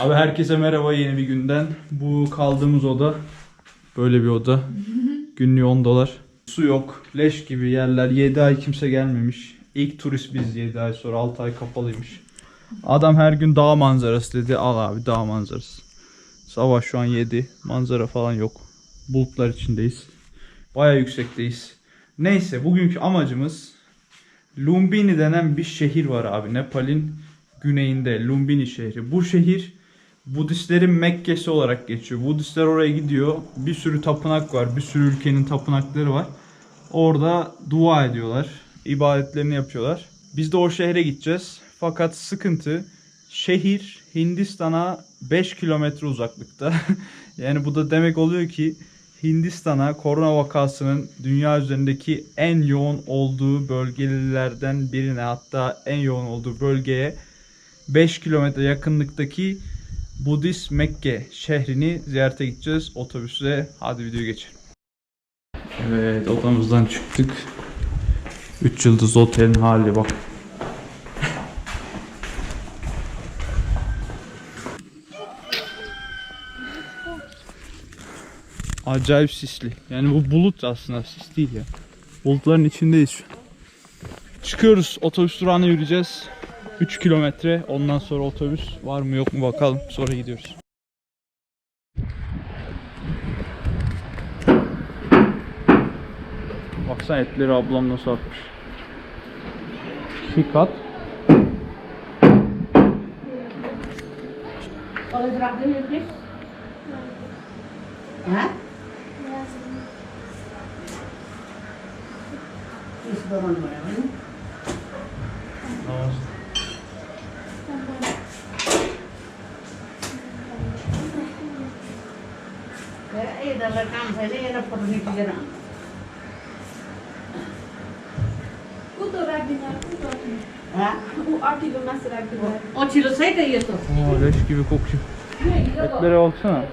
Abi herkese merhaba yeni bir günden. Bu kaldığımız oda böyle bir oda. Günlüğü 10 dolar. Su yok. Leş gibi yerler. 7 ay kimse gelmemiş. İlk turist biz 7 ay sonra 6 ay kapalıymış. Adam her gün dağ manzarası dedi. Al abi dağ manzarası. Sabah şu an 7. Manzara falan yok. Bulutlar içindeyiz. Baya yüksekteyiz. Neyse bugünkü amacımız Lumbini denen bir şehir var abi. Nepal'in güneyinde Lumbini şehri. Bu şehir Budistlerin Mekke'si olarak geçiyor. Budistler oraya gidiyor. Bir sürü tapınak var. Bir sürü ülkenin tapınakları var. Orada dua ediyorlar. ibadetlerini yapıyorlar. Biz de o şehre gideceğiz. Fakat sıkıntı şehir Hindistan'a 5 kilometre uzaklıkta. yani bu da demek oluyor ki Hindistan'a korona vakasının dünya üzerindeki en yoğun olduğu bölgelerden birine hatta en yoğun olduğu bölgeye 5 kilometre yakınlıktaki Budist Mekke şehrini ziyarete gideceğiz otobüsle. Hadi videoya geçelim. Evet odamızdan çıktık. 3 yıldız otelin hali bak. Acayip sisli. Yani bu bulut aslında sis değil ya. Bulutların içindeyiz şu an. Çıkıyoruz otobüs durağına yürüyeceğiz. 3 kilometre ondan sonra otobüs var mı yok mu bakalım sonra gidiyoruz. Baksana etleri ablam nasıl atmış. Mı please? Ha? Is bunu güzel anlat. Ha? O çırılsaydı yiyorsun. Oo, leş gibi kokuyor. Etlere baksana.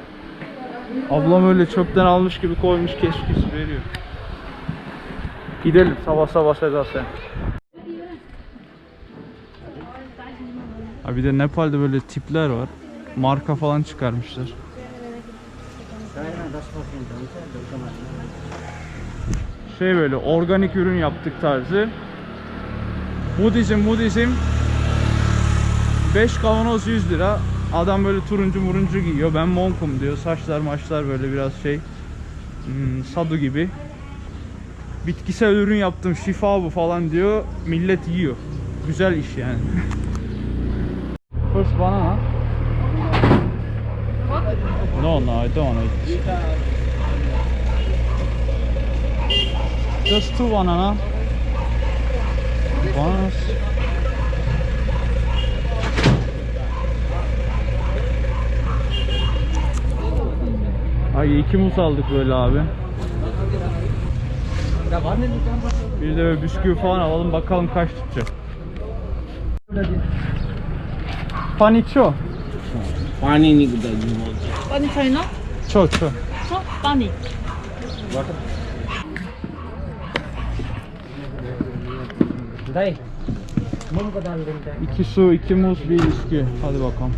Ablam öyle çöpten almış gibi koymuş keşkis veriyor. Gidelim sabah sabah Seda sen. Ha bir de Nepal'de böyle tipler var. Marka falan çıkarmışlar. Şey böyle organik ürün yaptık tarzı. Budizm, Budizm 5 kavanoz 100 lira. Adam böyle turuncu muruncu giyiyor. Ben monkum diyor. Saçlar maçlar böyle biraz şey hmm, sadu gibi. Bitkisel ürün yaptım şifa bu falan diyor. Millet yiyor. Güzel iş yani. First banana. No no I don't want to eat. Just two banana. Bananas. Ay iki muz aldık böyle abi. Bir de böyle bisküvi falan alalım bakalım kaç tutacak. Pani ço. Pani ni gıda Pani çayına? Ço ço. Ço pani. Dayı. İki su, iki muz, bir içki. Hadi bakalım.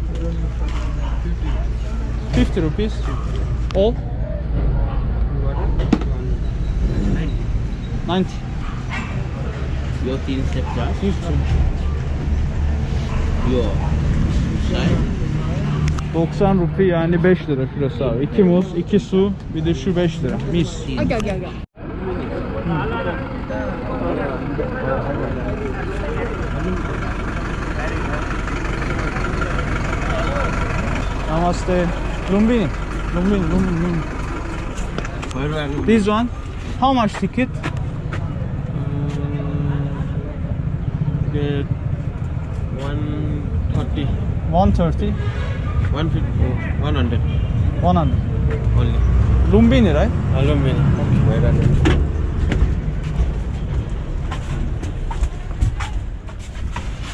50 rupees. All? 90. Yo tin septa. Yo. 90 rupi yani 5 lira kilosu abi. 2 muz, 2 su, bir de şu 5 lira. Mis. Gel gel gel. Namaste. Lumbini. Lumbini, Lumbini, Lumbini. This one. How much ticket? Uh, 130. 130? 150. 100. 100. Only. Lumbini, right? Uh, Lumbini. Okay.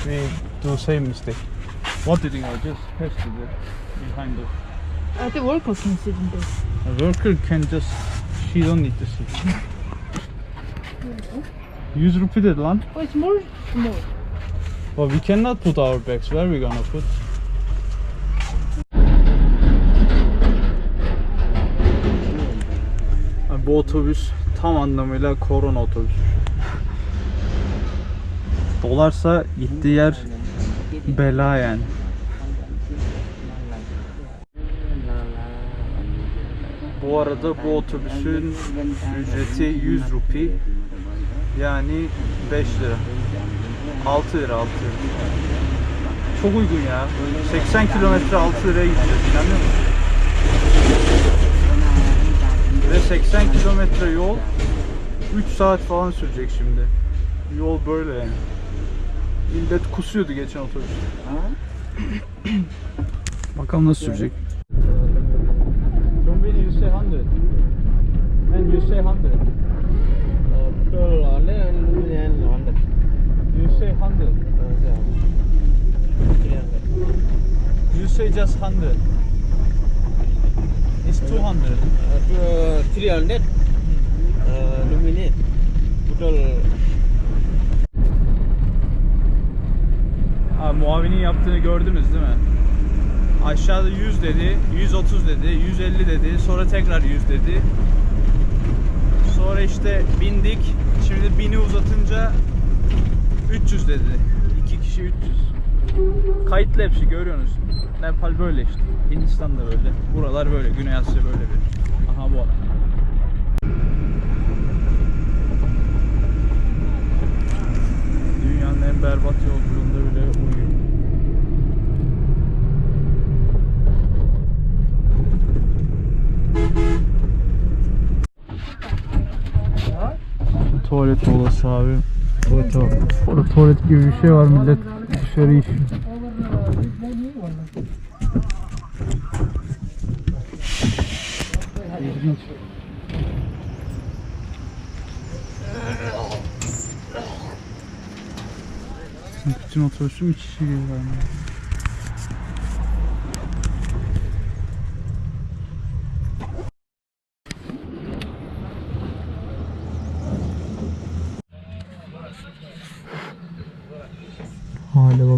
we do same mistake. What did you know? Just press to the behind the Hadi work olsun istedim de. A worker can just she don't need to see. 100 rupee dedi lan. Oh, it's more, more. But we cannot put our bags. Where are we gonna put? Bu otobüs tam anlamıyla korona otobüsü. Dolarsa gittiği yer bela yani. Bu arada bu otobüsün ücreti 100 rupi. Yani 5 lira. 6 lira 6 lira. Çok uygun ya. 80 kilometre 6 liraya gideceğiz. İnanıyor musun? Ve 80 kilometre yol 3 saat falan sürecek şimdi. Yol böyle yani. Millet kusuyordu geçen otobüste. Bakalım nasıl sürecek. Say 100. And you say 100. Petrol only and Lumbini and Honda. You say 100. Uh, yeah. 300. You say just 100. It's 200. Uh, to, uh, 300. Uh, Lumbini. Petrol Ha, muavinin yaptığını gördünüz değil mi? Aşağıda 100 dedi, 130 dedi, 150 dedi, sonra tekrar 100 dedi. Sonra işte bindik, şimdi bini uzatınca 300 dedi. İki kişi 300. Kayıtlı hepsi görüyorsunuz. Nepal böyle işte. Hindistan da böyle. Buralar böyle. Güney Asya böyle bir. Aha bu. Dünyanın en berbat yolculuğunda bile uyuyor. Tuvalet molası abi. Tuvalete bak. Orada tuvalet gibi bir şey var millet dışarı işiyor. İlginç. Bütün otobüsüm iç içe geliyor.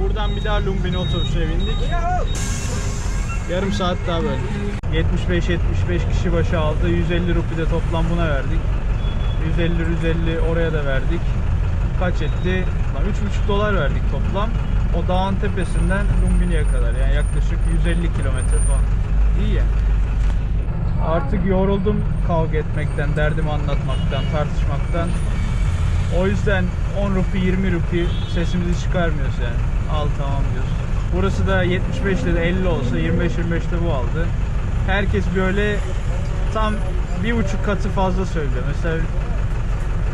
Buradan bir daha Lumbini otobüsüne bindik. Yarım saat daha böyle. 75-75 kişi başı aldı. 150 rupi de toplam buna verdik. 150-150 oraya da verdik. Kaç etti? Lan 3,5 dolar verdik toplam. O dağın tepesinden Lumbini'ye kadar yani yaklaşık 150 kilometre falan. İyi ya. Artık yoruldum kavga etmekten, derdimi anlatmaktan, tartışmaktan. O yüzden 10 rupi 20 rupi sesimizi çıkarmıyoruz yani. Al tamam diyoruz. Burası da 75 lira 50 olsa 25-25 de bu aldı. Herkes böyle tam bir buçuk katı fazla söylüyor. Mesela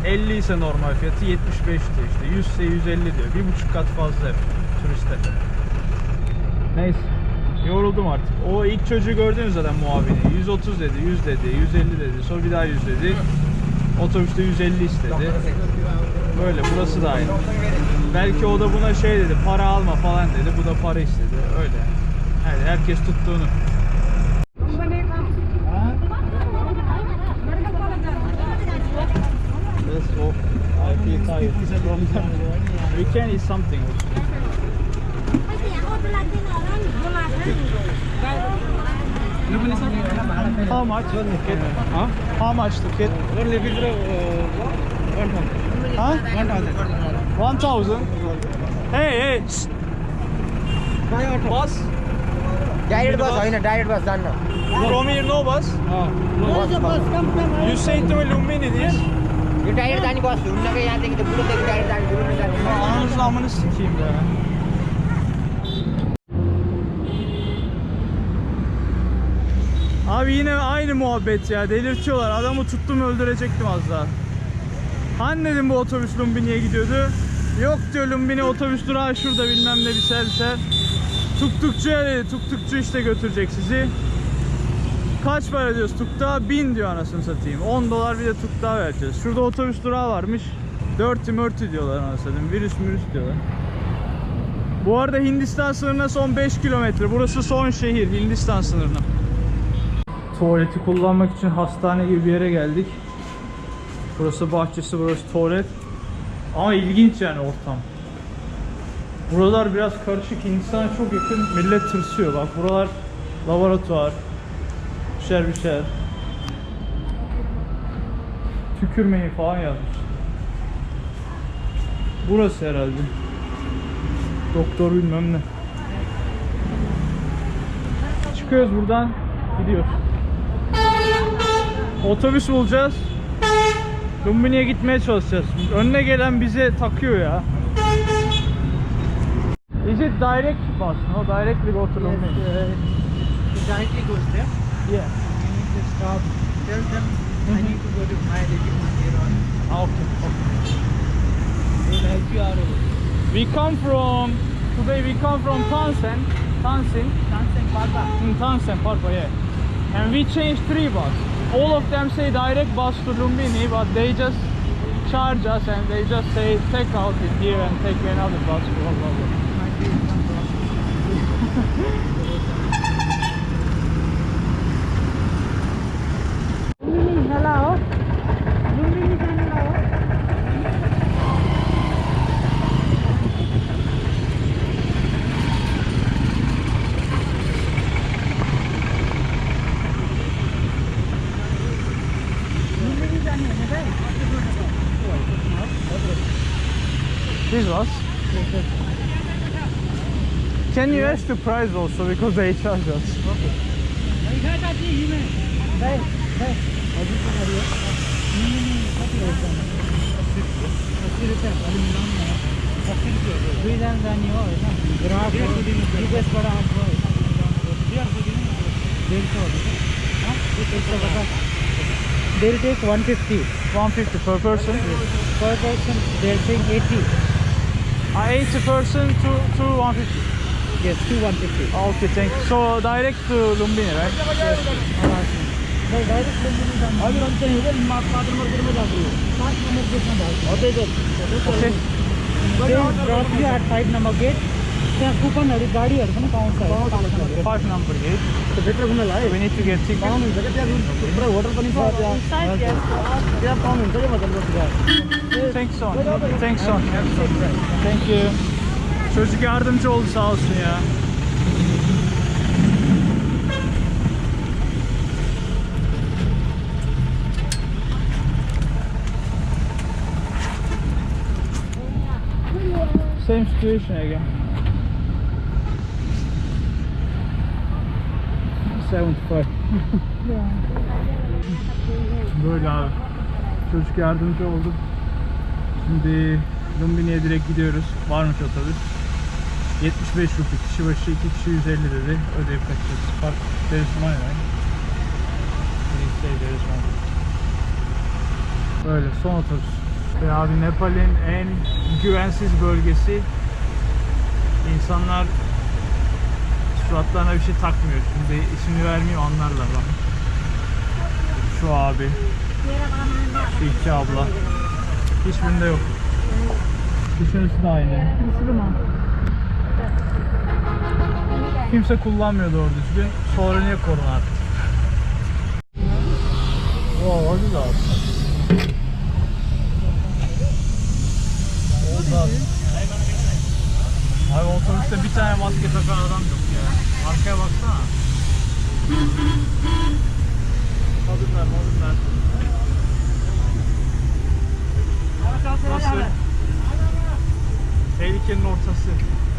50 ise normal fiyatı 75 diyor işte. 100 ise 150 diyor. Bir buçuk kat fazla hep turiste. Neyse. Yoruldum artık. O ilk çocuğu gördünüz zaten muavini. 130 dedi, 100 dedi, 150 dedi. Sonra bir daha 100 dedi. Otobüste 150 istedi. Böyle burası da aynı. Belki o da buna şey dedi, para alma falan dedi. Bu da para istedi. Öyle. Yani herkes tuttuğunu. Yes, so I feel tired from them. We can eat something also. How much? Ticket? Huh? How much ticket? Only withdraw uh, one thousand. Huh? One thousand. 1000. Hey, hey. shh. Bus? Direct बस होइन डाइरेक्ट बस जान्न From here no bus? You say to me Lumbini this? Retired దానికి వస్తుంది ఉన్నాక యాదకి Abi yine aynı muhabbet ya. Delirtiyorlar. Adamı tuttum öldürecektim az daha. Hani dedim bu otobüs Lumbini'ye gidiyordu. Yok diyor Lumbini otobüs durağı şurada bilmem ne bir şeyler bir şeyler. Tuktukçuya dedi. Tuktukçu işte götürecek sizi. Kaç para diyoruz tukta? 1000 diyor anasını satayım. 10 dolar bir de tukta vereceğiz. Şurada otobüs durağı varmış. Dörtü mörtü diyorlar anasını satayım. Virüs mürüs diyorlar. Bu arada Hindistan sınırına son 5 kilometre. Burası son şehir Hindistan sınırına. Tuvaleti kullanmak için hastane gibi bir yere geldik. Burası bahçesi, burası tuvalet. Ama ilginç yani ortam. Buralar biraz karışık. Hindistan'a çok yakın. Millet tırsıyor. Bak buralar laboratuvar. Düşer düşer. Tükürmeyi falan yazmış. Burası herhalde. Doktor bilmem ne. Çıkıyoruz buradan. Gidiyoruz. Otobüs bulacağız. Lumbini'ye gitmeye çalışacağız. Önüne gelen bize takıyor ya. Is it direct bus? No, directly go to Lumbini. Yes, uh, directly goes there. Yeah stop. Tell them I need to go to my relative here on. Okay. okay. Will help you out over We come from today. We come from Tansen, Tansin, Tansen Papa. in Tansen, Parpa, yeah. And we changed three bus. All of them say direct bus to Lumbini, but they just charge us and they just say take out it here and take another bus. Blah blah blah. the price also because they charge us. They'll take 150. 150 per person? Per person, they'll take 80. Ah, 80 person to, to 150. Yes to one fifty Ah, Okay, thank you. So direct to Lumbini, right? हजुर अनि त्यही हो नि पाँच नम्बर गेटमा जान्छु पाँच नम्बर गेटमा भएको Okay. ड्रप यु एट फाइभ नम्बर गेट त्यहाँ कुपनहरू गाडीहरू पनि पाउँछ पाउँछ Five number gate. भित्र घुम्नलाई We need to get ticket. पाउनुहुन्छ क्या त्यहाँ थुप्रै होटल पनि छ त्यहाँ त्यहाँ पाउनुहुन्छ क्या मतलब Thanks son. Thanks son. Çocuk yardımcı oldu sağ olsun ya. Same situation again. 75. Böyle abi. Çocuk yardımcı oldu. Şimdi Lumbini'ye direkt gidiyoruz. Varmış otobüs. 75 rupi kişi başı 2 kişi 150 dedi. Ödeyip kaçacağız. Park is money. Böyle son otobüs. Ve abi Nepal'in en güvensiz bölgesi. İnsanlar suratlarına bir şey takmıyor. Şimdi ismini vermiyor anlarlar bak. Şu abi. Şu iki abla. Hiçbirinde yok. Dışarısı da aynı. Kimse kullanmıyor doğru düzgün. Sonra niye korun artık? What is that? Oldu. Abi otobüste bir tane maske takan adam yok ya. Arkaya baksana. Jackson.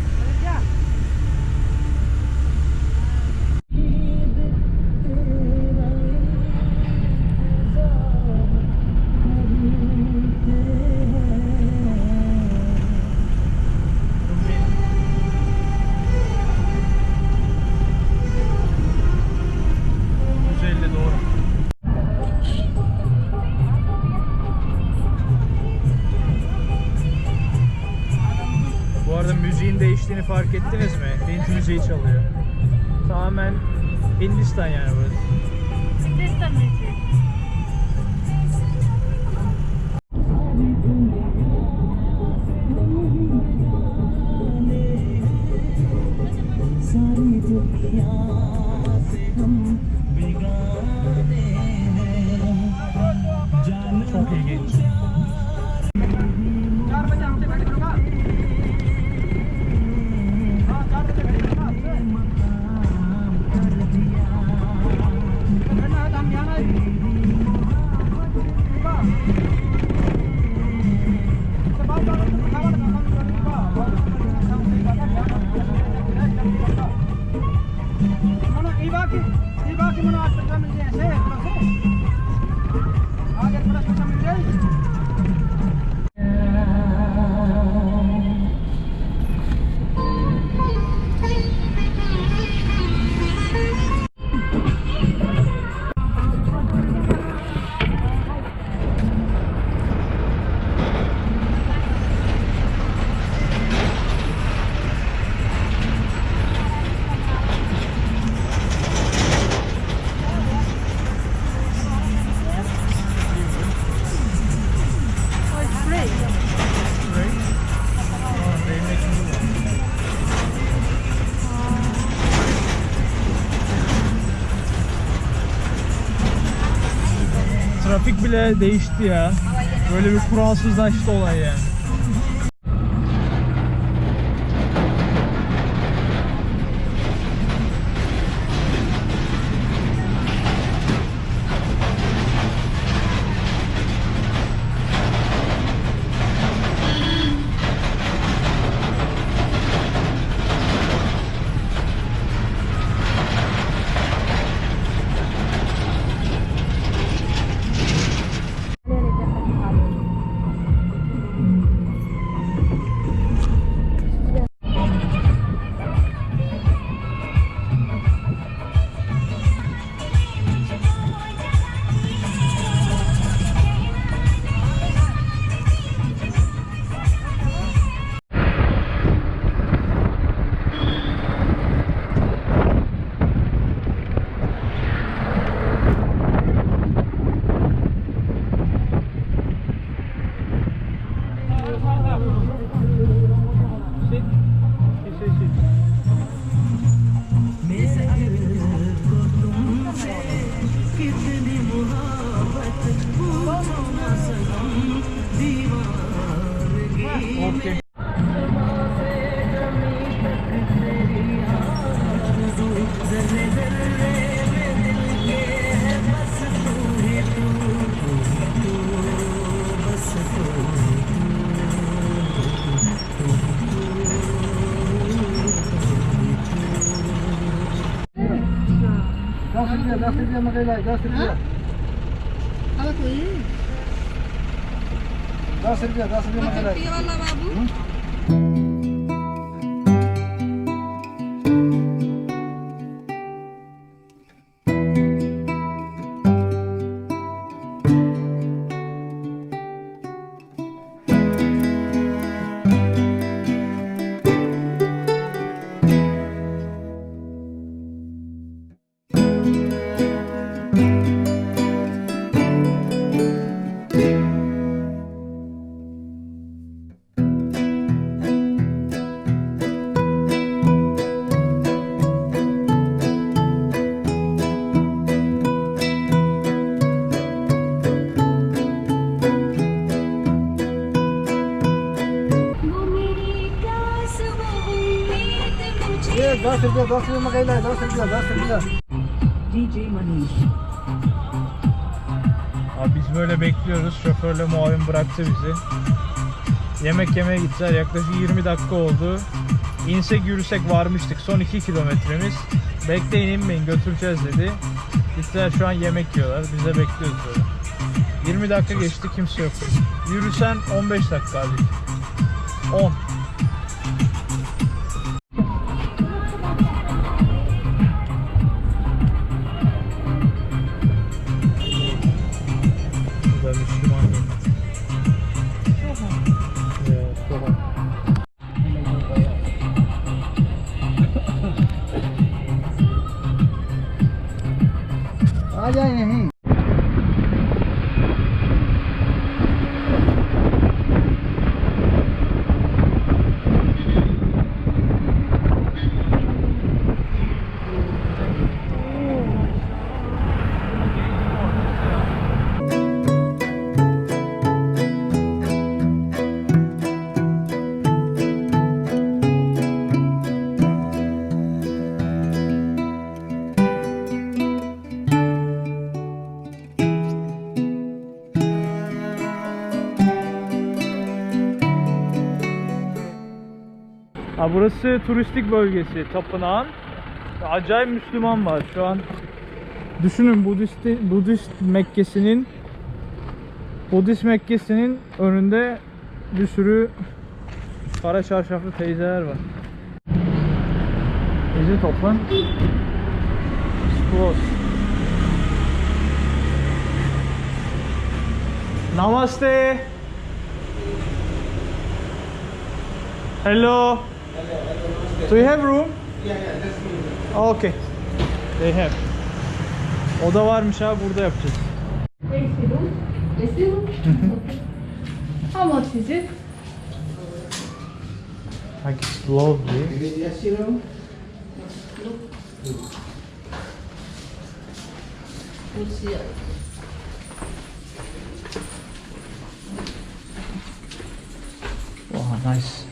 Değiştiğini fark ettiniz mi? Hint müziği çalıyor. Tamamen Hindistan yani burası. Çok bile değişti ya. Böyle bir kuralsızlaştı olay yani. दस रुपया दस रुपया मकैला दस रुपया अब कोई दस रुपया दस रुपया मकैला ये वाला बाबू Leyla'yla Abi biz böyle bekliyoruz. Şoförle muavin bıraktı bizi. Yemek yemeye gittiler. Yaklaşık 20 dakika oldu. İnse yürüsek varmıştık. Son 2 kilometremiz. Bekleyin inmeyin götüreceğiz dedi. Gittiler şu an yemek yiyorlar. Biz de bekliyoruz böyle. 20 dakika geçti kimse yok. Yürüsen 15 dakika abi. 10. Ha, burası turistik bölgesi tapınağın. Acayip Müslüman var şu an. Düşünün Budist Budist Mekke'sinin Budist Mekke'sinin önünde bir sürü kara çarşaflı teyzeler var. Is it. Namaste. Hello. Do you have room? Yeah, yeah, Okay. They have. Oda varmış ha burada yapacağız. How much is it? Like it's lovely. Wow, nice.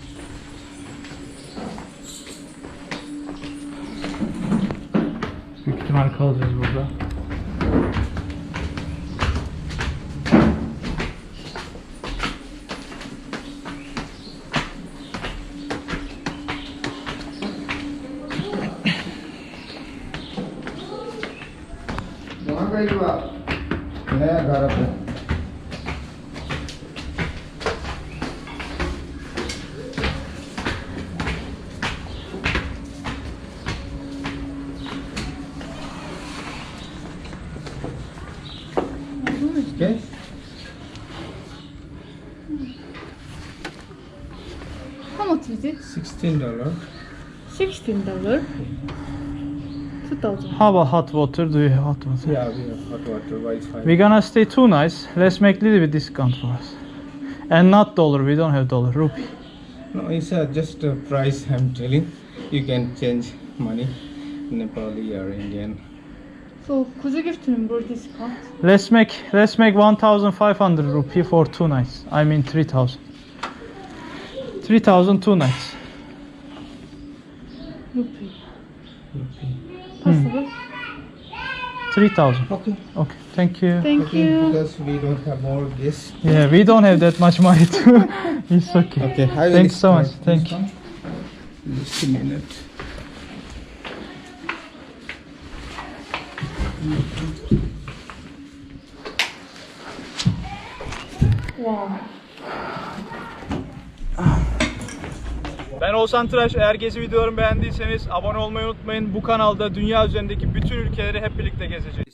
ihtimal kalacağız burada. वहाँ का ही हुआ नया घर पे 16 dollar. 16 dollar. 2000. How about hot water? Do you have hot water? Yeah, we have hot water. Why it's fine. We're gonna stay two nights. Let's make little bit discount for us. And not dollar. We don't have dollar. Rupee. No, it's uh, just a price I'm telling. You can change money, Nepali or Indian. So could you give to number discount? Let's make let's make 1,500 rupee for two nights. I mean 3,000. 3,000 two nights. Rupee. Possible? Hmm. 3,000. Okay. Okay. Thank you. Thank okay, you. Because we don't have more guests. Yeah, we don't have that much money too. it's okay. Okay, I Thanks so much. Thank you. Just a minute. Oğuzhan Tıraş. Eğer gezi videolarımı beğendiyseniz abone olmayı unutmayın. Bu kanalda dünya üzerindeki bütün ülkeleri hep birlikte gezeceğiz.